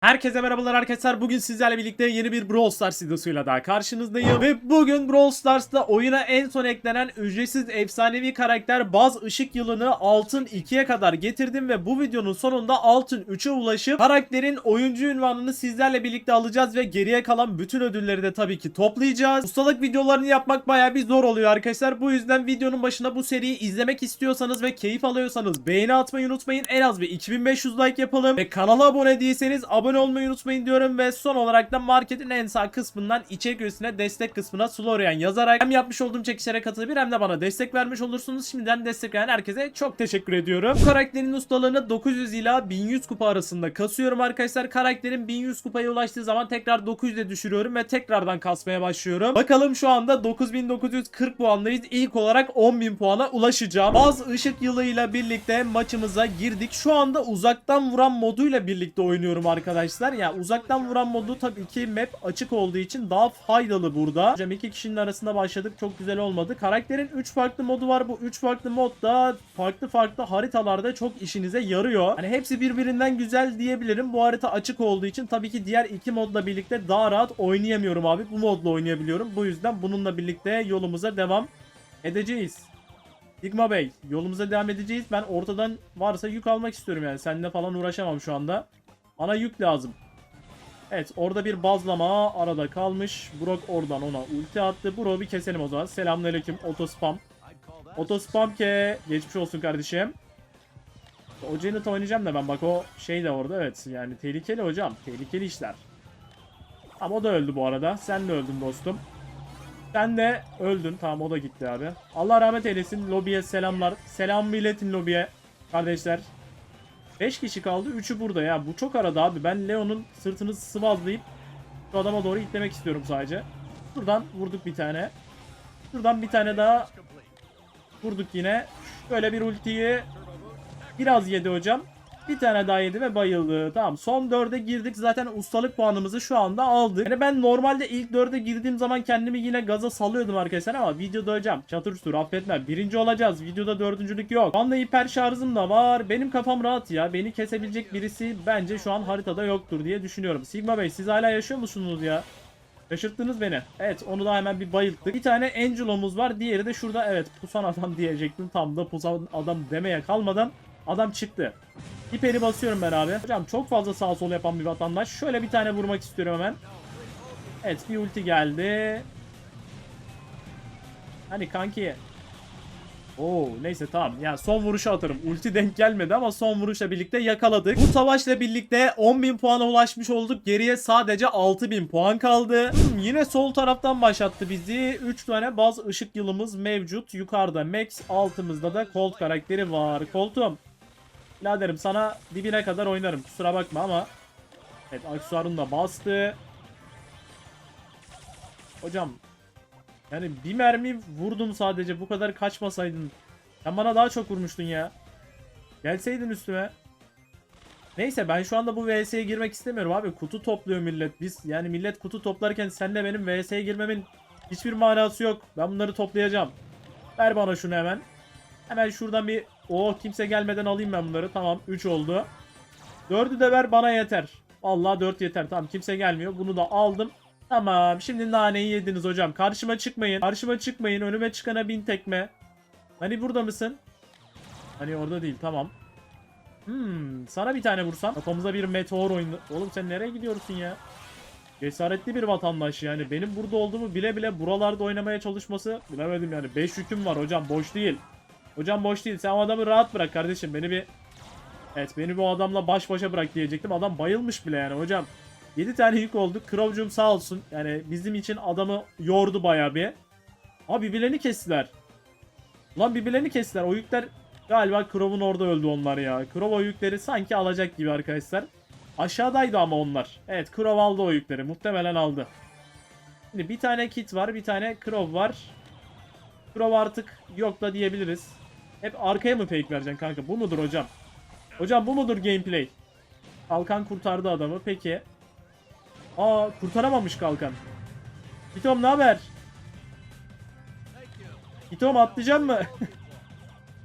Herkese merhabalar arkadaşlar. Bugün sizlerle birlikte yeni bir Brawl Stars videosuyla daha karşınızdayım. Ve bugün Brawl Stars'ta oyuna en son eklenen ücretsiz efsanevi karakter Baz Işık Yılı'nı Altın 2'ye kadar getirdim. Ve bu videonun sonunda Altın 3'e ulaşıp karakterin oyuncu ünvanını sizlerle birlikte alacağız. Ve geriye kalan bütün ödülleri de tabii ki toplayacağız. Ustalık videolarını yapmak baya bir zor oluyor arkadaşlar. Bu yüzden videonun başına bu seriyi izlemek istiyorsanız ve keyif alıyorsanız beğeni atmayı unutmayın. En az bir 2500 like yapalım. Ve kanala abone değilseniz abone olmayı unutmayın diyorum ve son olarak da marketin en sağ kısmından içerik üstüne destek kısmına Florian yazarak hem yapmış olduğum çekişlere katılıp hem de bana destek vermiş olursunuz. Şimdiden destek veren herkese çok teşekkür ediyorum. Bu karakterin ustalığını 900 ila 1100 kupa arasında kasıyorum arkadaşlar. Karakterin 1100 kupaya ulaştığı zaman tekrar 900'e düşürüyorum ve tekrardan kasmaya başlıyorum. Bakalım şu anda 9940 puandayız. İlk olarak 10.000 puana ulaşacağım. Baz ışık yılıyla birlikte maçımıza girdik. Şu anda uzaktan vuran moduyla birlikte oynuyorum arkadaşlar. Ya uzaktan vuran modu tabii ki map açık olduğu için daha faydalı burada. Hocam iki kişinin arasında başladık. Çok güzel olmadı. Karakterin 3 farklı modu var. Bu 3 farklı mod da farklı farklı haritalarda çok işinize yarıyor. Hani hepsi birbirinden güzel diyebilirim. Bu harita açık olduğu için tabii ki diğer iki modla birlikte daha rahat oynayamıyorum abi. Bu modla oynayabiliyorum. Bu yüzden bununla birlikte yolumuza devam edeceğiz. Sigma Bey yolumuza devam edeceğiz. Ben ortadan varsa yük almak istiyorum yani. Seninle falan uğraşamam şu anda. Bana yük lazım. Evet orada bir bazlama arada kalmış. Brock oradan ona ulti attı. Brock'u bir keselim o zaman. Selamünaleyküm otospam. Otospam ke. Geçmiş olsun kardeşim. O Janet oynayacağım da ben bak o şey de orada evet yani tehlikeli hocam. Tehlikeli işler. Ama o da öldü bu arada. Sen de öldün dostum. Sen de öldün. Tamam o da gitti abi. Allah rahmet eylesin. Lobiye selamlar. Selam milletin lobiye. Kardeşler. 5 kişi kaldı. 3'ü burada ya. Bu çok arada abi. Ben Leon'un sırtını sıvazlayıp şu adama doğru itlemek istiyorum sadece. Şuradan vurduk bir tane. Şuradan bir tane daha vurduk yine. Şöyle bir ultiyi biraz yedi hocam. Bir tane daha yedi ve bayıldı. Tamam son dörde girdik. Zaten ustalık puanımızı şu anda aldık. Yani ben normalde ilk dörde girdiğim zaman kendimi yine gaza salıyordum arkadaşlar ama videoda hocam çatır çutur affetme. Birinci olacağız. Videoda dördüncülük yok. Şu anda hiper şarjım da var. Benim kafam rahat ya. Beni kesebilecek birisi bence şu an haritada yoktur diye düşünüyorum. Sigma Bey siz hala yaşıyor musunuz ya? Şaşırttınız beni. Evet onu da hemen bir bayılttık. Bir tane Angelo'muz var. Diğeri de şurada evet pusan adam diyecektim. Tam da pusan adam demeye kalmadan adam çıktı. Hiperi basıyorum ben abi. Hocam çok fazla sağ sol yapan bir vatandaş. Şöyle bir tane vurmak istiyorum hemen. Evet bir ulti geldi. Hani kanki. Oo neyse tamam. Yani son vuruşu atarım. Ulti denk gelmedi ama son vuruşla birlikte yakaladık. Bu savaşla birlikte 10.000 puana ulaşmış olduk. Geriye sadece 6.000 puan kaldı. Hmm, yine sol taraftan başlattı bizi. 3 tane baz ışık yılımız mevcut. Yukarıda Max, altımızda da Colt karakteri var. Colt'um Biraderim sana dibine kadar oynarım. Kusura bakma ama. Evet aksesuarını da bastı. Hocam. Yani bir mermi vurdum sadece. Bu kadar kaçmasaydın. Sen bana daha çok vurmuştun ya. Gelseydin üstüme. Neyse ben şu anda bu VS'ye girmek istemiyorum abi. Kutu topluyor millet. Biz yani millet kutu toplarken senle benim VS'ye girmemin hiçbir manası yok. Ben bunları toplayacağım. Ver bana şunu hemen. Hemen şuradan bir o kimse gelmeden alayım ben bunları. Tamam 3 oldu. 4'ü de ver bana yeter. Allah 4 yeter. Tamam kimse gelmiyor. Bunu da aldım. Tamam şimdi naneyi yediniz hocam. Karşıma çıkmayın. Karşıma çıkmayın. Önüme çıkana bin tekme. Hani burada mısın? Hani orada değil tamam. Hmm, sana bir tane vursam. Kafamıza bir meteor oyunu. Oğlum sen nereye gidiyorsun ya? Cesaretli bir vatandaş yani. Benim burada olduğumu bile bile buralarda oynamaya çalışması bilemedim yani. 5 yüküm var hocam boş değil. Hocam boş değil. Sen o adamı rahat bırak kardeşim. Beni bir... Evet beni bu adamla baş başa bırak diyecektim. Adam bayılmış bile yani hocam. 7 tane yük oldu. Krovcum sağ olsun. Yani bizim için adamı yordu bayağı bir. Abi birbirlerini kestiler. Lan birbirlerini kestiler. O yükler galiba Krov'un orada öldü onlar ya. Krov o yükleri sanki alacak gibi arkadaşlar. Aşağıdaydı ama onlar. Evet Krov aldı o yükleri. Muhtemelen aldı. Şimdi bir tane kit var. Bir tane Krov var. Krov artık yok da diyebiliriz. Hep arkaya mı fake vereceksin kanka? Bu mudur hocam? Hocam bu mudur gameplay? Kalkan kurtardı adamı. Peki. Aa kurtaramamış kalkan. Hitom ne haber? Hitom atlayacak mı?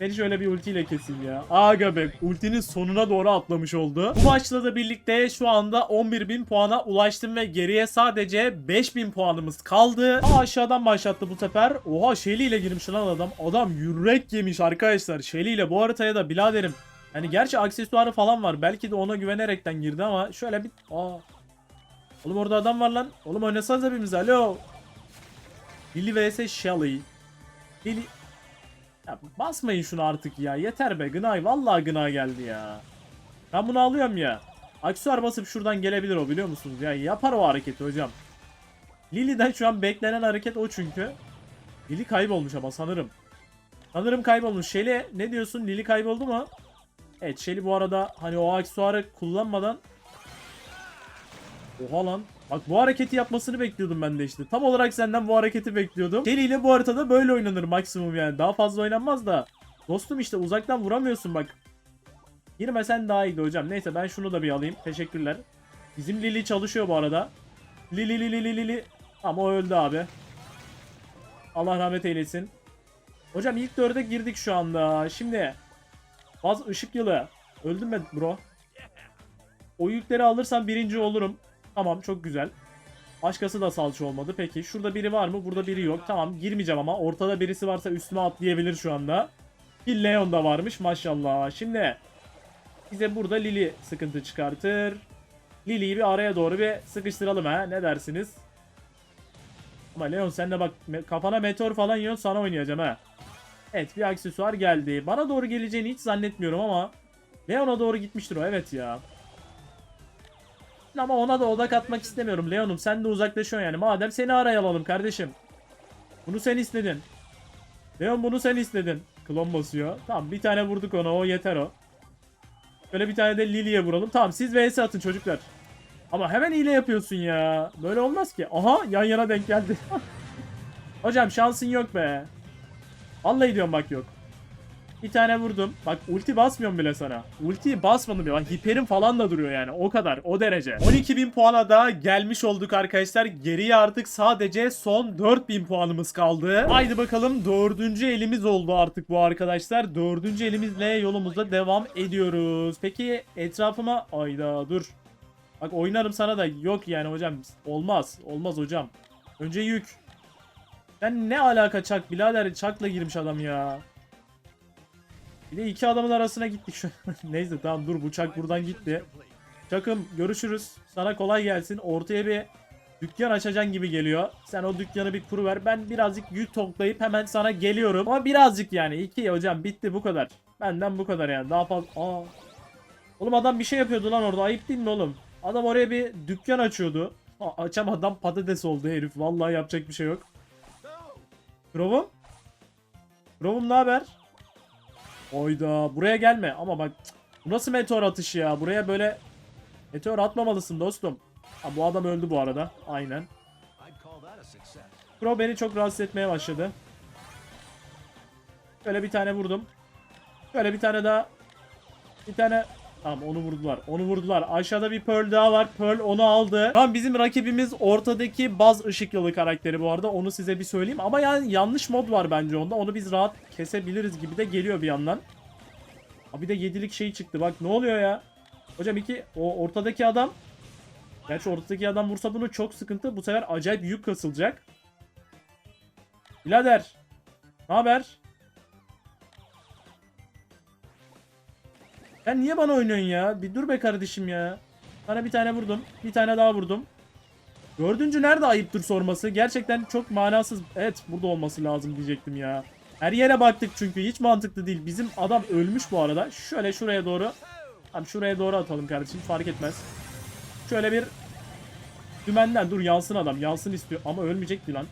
Beni şöyle bir ultiyle keseyim ya. Aga be ultinin sonuna doğru atlamış oldu. Bu maçla da birlikte şu anda 11.000 puana ulaştım ve geriye sadece 5.000 puanımız kaldı. Aa aşağıdan başlattı bu sefer. Oha Shelly ile girmiş lan adam. Adam yürek yemiş arkadaşlar. Shelly ile bu haritaya da biraderim. Yani gerçi aksesuarı falan var. Belki de ona güvenerekten girdi ama şöyle bir... Aa. Oğlum orada adam var lan. Oğlum oynasanıza birimiz. Alo. Lily vs Shelly. Lily... Ya basmayın şunu artık ya. Yeter be Gnay. Vallahi Gnay geldi ya. Ben bunu alıyorum ya. Aksesuar basıp şuradan gelebilir o biliyor musunuz? Ya yapar o hareketi hocam. Lily'den şu an beklenen hareket o çünkü. Lily kaybolmuş ama sanırım. Sanırım kaybolmuş. Shelly ne diyorsun? Lily kayboldu mu? Evet Shelly bu arada hani o aksesuarı kullanmadan Oha lan. Bak bu hareketi yapmasını bekliyordum ben de işte. Tam olarak senden bu hareketi bekliyordum. Shelly ile bu haritada böyle oynanır maksimum yani. Daha fazla oynanmaz da. Dostum işte uzaktan vuramıyorsun bak. Girmesen daha iyiydi hocam. Neyse ben şunu da bir alayım. Teşekkürler. Bizim Lily çalışıyor bu arada. Lili Lili Lili Lili. Ama o öldü abi. Allah rahmet eylesin. Hocam ilk dörde girdik şu anda. Şimdi Baz ışık yılı. Öldüm ben bro. O yükleri alırsam birinci olurum. Tamam çok güzel. Başkası da salça olmadı. Peki şurada biri var mı? Burada biri yok. Tamam girmeyeceğim ama ortada birisi varsa üstüme atlayabilir şu anda. Bir Leon da varmış maşallah. Şimdi bize burada Lily sıkıntı çıkartır. Lily'yi bir araya doğru bir sıkıştıralım ha. Ne dersiniz? Ama Leon sen de bak kafana meteor falan yiyorsun sana oynayacağım ha. Evet bir aksesuar geldi. Bana doğru geleceğini hiç zannetmiyorum ama Leon'a doğru gitmiştir o evet ya. Ama ona da odak atmak istemiyorum Leon'um sen de uzaklaşıyorsun yani. Madem seni araya alalım kardeşim. Bunu sen istedin. Leon bunu sen istedin. Klon basıyor. Tamam bir tane vurduk ona o yeter o. Böyle bir tane de Lily'ye vuralım. Tamam siz vs atın çocuklar. Ama hemen hile yapıyorsun ya. Böyle olmaz ki. Aha yan yana denk geldi. Hocam şansın yok be. Vallahi diyorum bak yok. Bir tane vurdum. Bak ulti basmıyorum bile sana. Ultiyi basmadım. Bak hiperim falan da duruyor yani. O kadar. O derece. 12.000 puana da gelmiş olduk arkadaşlar. Geriye artık sadece son 4.000 puanımız kaldı. Haydi bakalım dördüncü elimiz oldu artık bu arkadaşlar. Dördüncü elimizle yolumuza devam ediyoruz. Peki etrafıma... Ayda dur. Bak oynarım sana da yok yani hocam. Olmaz. Olmaz hocam. Önce yük. Sen ne alaka çak birader çakla girmiş adam ya. Bir de iki adamın arasına gittik şu. Neyse tamam dur bu çak buradan gitti. Çakım görüşürüz. Sana kolay gelsin. Ortaya bir dükkan açacaksın gibi geliyor. Sen o dükkanı bir kuru ver. Ben birazcık yük toplayıp hemen sana geliyorum. Ama birazcık yani. iki hocam bitti bu kadar. Benden bu kadar yani. Daha fazla... Aa. Oğlum adam bir şey yapıyordu lan orada. Ayıp değil mi oğlum? Adam oraya bir dükkan açıyordu. Aa, açamadan patates oldu herif. Vallahi yapacak bir şey yok. Grovum? Grovum ne haber? Oyda buraya gelme ama bak bu nasıl meteor atışı ya buraya böyle meteor atmamalısın dostum. Ha, bu adam öldü bu arada aynen. Pro beni çok rahatsız etmeye başladı. Şöyle bir tane vurdum. Şöyle bir tane daha. Bir tane Tamam onu vurdular. Onu vurdular. Aşağıda bir Pearl daha var. Pearl onu aldı. Tamam bizim rakibimiz ortadaki baz ışık yılı karakteri bu arada. Onu size bir söyleyeyim. Ama yani yanlış mod var bence onda. Onu biz rahat kesebiliriz gibi de geliyor bir yandan. Abi bir de yedilik şey çıktı. Bak ne oluyor ya? Hocam iki o ortadaki adam Gerçi ortadaki adam vursa bunu çok sıkıntı. Bu sefer acayip yük kasılacak. Birader. Ne haber? Sen niye bana oynuyorsun ya? Bir dur be kardeşim ya. Sana bir tane vurdum. Bir tane daha vurdum. Dördüncü nerede ayıptır sorması? Gerçekten çok manasız. Evet burada olması lazım diyecektim ya. Her yere baktık çünkü hiç mantıklı değil. Bizim adam ölmüş bu arada. Şöyle şuraya doğru. Tamam şuraya doğru atalım kardeşim fark etmez. Şöyle bir dümenden dur yansın adam yansın istiyor ama ölmeyecekti lan.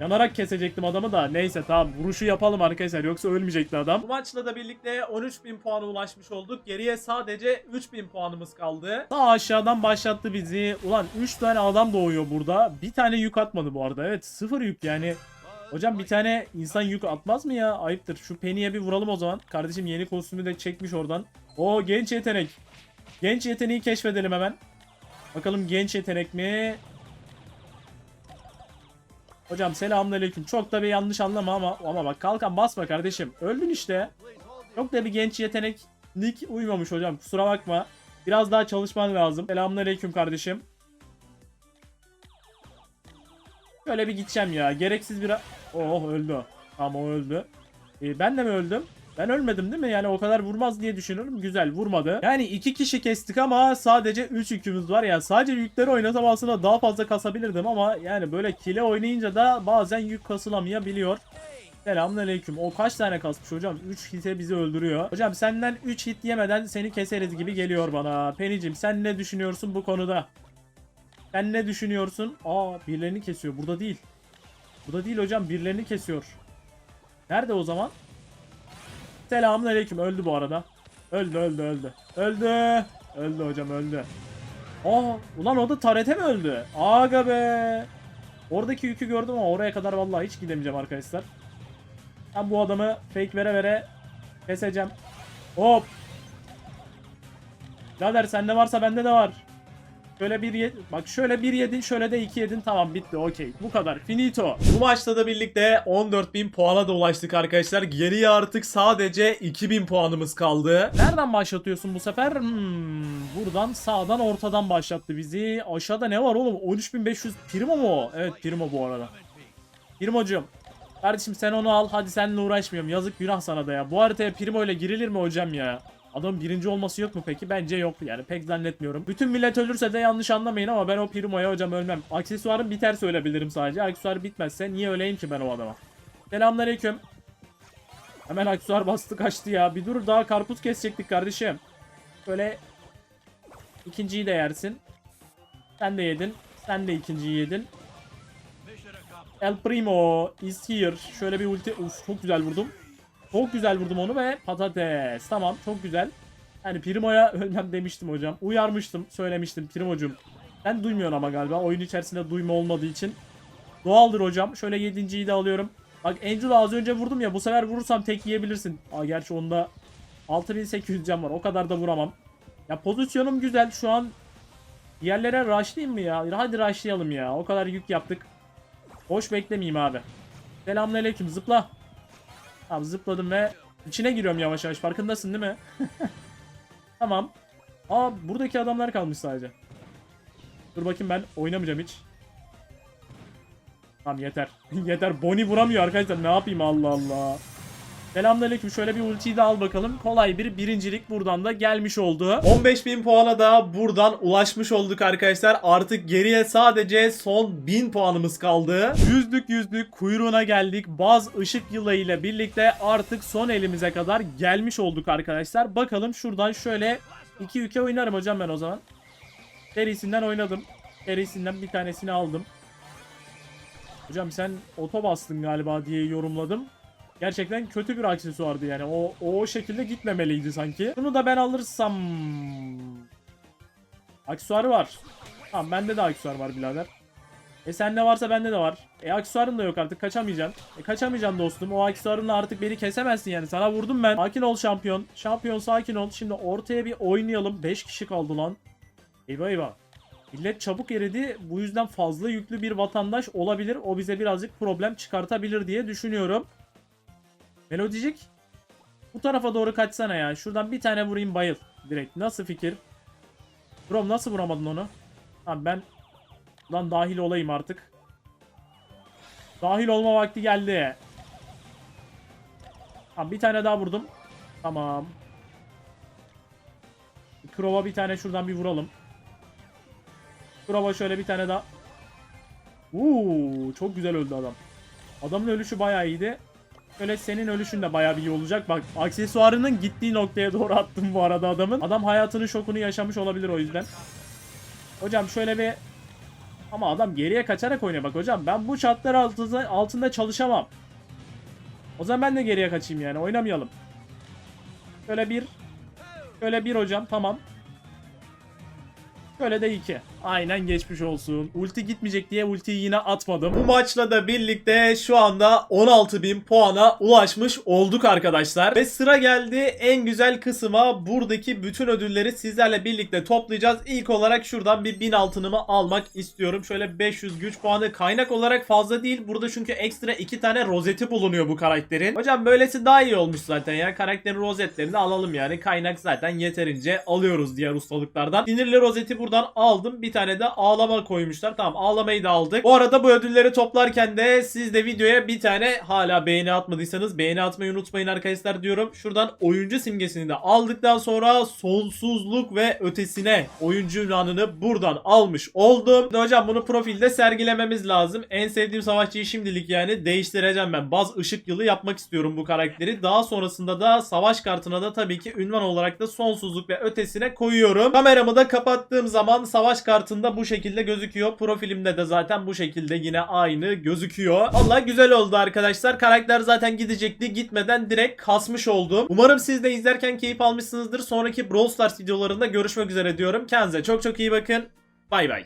Yanarak kesecektim adamı da neyse tamam vuruşu yapalım arkadaşlar yoksa ölmeyecekti adam. Bu maçla da birlikte 13.000 puana ulaşmış olduk. Geriye sadece 3.000 puanımız kaldı. Daha aşağıdan başlattı bizi. Ulan 3 tane adam doğuyor burada. Bir tane yük atmadı bu arada. Evet sıfır yük yani. Hocam bir tane insan yük atmaz mı ya? Ayıptır. Şu Penny'e bir vuralım o zaman. Kardeşim yeni kostümü de çekmiş oradan. O genç yetenek. Genç yeteneği keşfedelim hemen. Bakalım genç yetenek mi? Hocam selamünaleyküm. Çok da bir yanlış anlama ama ama bak kalkan basma kardeşim. Öldün işte. Çok da bir genç yeteneklik uymamış hocam. Kusura bakma. Biraz daha çalışman lazım. Selamünaleyküm kardeşim. Şöyle bir gideceğim ya. Gereksiz bir... Oh öldü. Tamam o öldü. Ee, ben de mi öldüm? Ben ölmedim değil mi? Yani o kadar vurmaz diye düşünüyorum. Güzel vurmadı. Yani iki kişi kestik ama sadece 3 yükümüz var. Yani sadece yükleri oynasam aslında daha fazla kasabilirdim ama yani böyle kile oynayınca da bazen yük kasılamayabiliyor. Selamünaleyküm. O kaç tane kasmış hocam? 3 hite bizi öldürüyor. Hocam senden 3 hit yemeden seni keseriz gibi geliyor bana. Penicim sen ne düşünüyorsun bu konuda? Sen ne düşünüyorsun? Aa birilerini kesiyor. Burada değil. Burada değil hocam. Birilerini kesiyor. Nerede o zaman? Selamünaleyküm. Öldü bu arada. Öldü öldü öldü. Öldü. Öldü hocam öldü. Aa ulan o da tarete mi öldü? Aga be. Oradaki yükü gördüm ama oraya kadar vallahi hiç gidemeyeceğim arkadaşlar. Ben bu adamı fake vere vere keseceğim. Hop. Birader sende varsa bende de var. Şöyle bir ye- bak şöyle bir yedin şöyle de iki yedin tamam bitti okey bu kadar finito. Bu maçta da birlikte 14.000 puana da ulaştık arkadaşlar. Geriye artık sadece 2000 puanımız kaldı. Nereden başlatıyorsun bu sefer? Hmm, buradan sağdan ortadan başlattı bizi. Aşağıda ne var oğlum? 13500 Primo mu? o? Evet Primo bu arada. Primo'cum. Kardeşim sen onu al hadi seninle uğraşmıyorum. Yazık günah sana da ya. Bu haritaya Primo ile girilir mi hocam ya? Adamın birinci olması yok mu peki? Bence yok yani pek zannetmiyorum. Bütün millet ölürse de yanlış anlamayın ama ben o Primo'ya hocam ölmem. Aksesuarım biter söyleyebilirim sadece. Aksesuar bitmezse niye öleyim ki ben o adama? Selamünaleyküm. Hemen aksesuar bastı kaçtı ya. Bir dur daha karpuz kesecektik kardeşim. Böyle ikinciyi de yersin. Sen de yedin. Sen de ikinciyi yedin. El Primo is here. Şöyle bir ulti. Uf çok güzel vurdum. Çok güzel vurdum onu ve patates. Tamam çok güzel. Yani Primo'ya ölmem demiştim hocam. Uyarmıştım, söylemiştim Primo'cum. Sen duymuyorsun ama galiba. Oyun içerisinde duyma olmadığı için. Doğaldır hocam. Şöyle yedinciyi de alıyorum. Bak Angel'ı az önce vurdum ya. Bu sefer vurursam tek yiyebilirsin. Aa, gerçi onda 6800 can var. O kadar da vuramam. Ya pozisyonum güzel. Şu an yerlere rushlayayım mı ya? Hadi rushlayalım ya. O kadar yük yaptık. Boş beklemeyeyim abi. Selamünaleyküm. Zıpla. Tamam zıpladım ve içine giriyorum yavaş yavaş. Farkındasın değil mi? tamam. Aa buradaki adamlar kalmış sadece. Dur bakayım ben oynamayacağım hiç. Tamam yeter. yeter. Bonnie vuramıyor arkadaşlar. Ne yapayım Allah Allah. Selamünaleyküm. Şöyle bir ultiyi de al bakalım. Kolay bir birincilik buradan da gelmiş oldu. 15.000 puana da buradan ulaşmış olduk arkadaşlar. Artık geriye sadece son 1000 puanımız kaldı. Yüzlük yüzlük kuyruğuna geldik. Baz ışık yılı ile birlikte artık son elimize kadar gelmiş olduk arkadaşlar. Bakalım şuradan şöyle iki ülke oynarım hocam ben o zaman. Serisinden oynadım. Serisinden bir tanesini aldım. Hocam sen oto bastın galiba diye yorumladım. Gerçekten kötü bir aksesuardı yani. O, o şekilde gitmemeliydi sanki. Bunu da ben alırsam... Aksesuarı var. Tamam bende de aksesuar var birader. E sende varsa bende de var. E aksesuarın da yok artık kaçamayacaksın. E kaçamayacaksın dostum. O aksesuarınla artık beni kesemezsin yani. Sana vurdum ben. Sakin ol şampiyon. Şampiyon sakin ol. Şimdi ortaya bir oynayalım. 5 kişi kaldı lan. Eyvah eyvah. Millet çabuk eridi. Bu yüzden fazla yüklü bir vatandaş olabilir. O bize birazcık problem çıkartabilir diye düşünüyorum. Melodicik. Bu tarafa doğru kaçsana ya. Şuradan bir tane vurayım bayıl. Direkt. Nasıl fikir? Brom nasıl vuramadın onu? Tamam ben lan dahil olayım artık. Dahil olma vakti geldi. Tamam bir tane daha vurdum. Tamam. Krova bir tane şuradan bir vuralım. Krova şöyle bir tane daha. Uuu çok güzel öldü adam. Adamın ölüşü bayağı iyiydi. Öyle senin ölüşün de bayağı bir iyi olacak. Bak aksesuarının gittiği noktaya doğru attım bu arada adamın. Adam hayatının şokunu yaşamış olabilir o yüzden. Hocam şöyle bir... Ama adam geriye kaçarak oynuyor bak hocam. Ben bu şartlar altında, altında çalışamam. O zaman ben de geriye kaçayım yani. Oynamayalım. Şöyle bir... Şöyle bir hocam tamam. Şöyle de iki. Aynen geçmiş olsun. Ulti gitmeyecek diye ultiyi yine atmadım. Bu maçla da birlikte şu anda 16.000 puana ulaşmış olduk arkadaşlar. Ve sıra geldi en güzel kısma. Buradaki bütün ödülleri sizlerle birlikte toplayacağız. İlk olarak şuradan bir 1000 altınımı almak istiyorum. Şöyle 500 güç puanı kaynak olarak fazla değil. Burada çünkü ekstra 2 tane rozeti bulunuyor bu karakterin. Hocam böylesi daha iyi olmuş zaten ya. Karakterin rozetlerini alalım yani. Kaynak zaten yeterince alıyoruz diğer ustalıklardan. Sinirli rozeti buradan aldım. Bir tane de ağlama koymuşlar. Tamam ağlamayı da aldık. Bu arada bu ödülleri toplarken de siz de videoya bir tane hala beğeni atmadıysanız beğeni atmayı unutmayın arkadaşlar diyorum. Şuradan oyuncu simgesini de aldıktan sonra sonsuzluk ve ötesine oyuncu ünvanını buradan almış oldum. Şimdi hocam bunu profilde sergilememiz lazım. En sevdiğim savaşçıyı şimdilik yani değiştireceğim ben. Baz ışık yılı yapmak istiyorum bu karakteri. Daha sonrasında da savaş kartına da tabii ki ünvan olarak da sonsuzluk ve ötesine koyuyorum. Kameramı da kapattığım zaman savaş kartında bu şekilde gözüküyor. Profilimde de zaten bu şekilde yine aynı gözüküyor. Allah güzel oldu arkadaşlar. Karakter zaten gidecekti. Gitmeden direkt kasmış oldum. Umarım siz de izlerken keyif almışsınızdır. Sonraki Brawl Stars videolarında görüşmek üzere diyorum. Kendinize çok çok iyi bakın. Bay bay.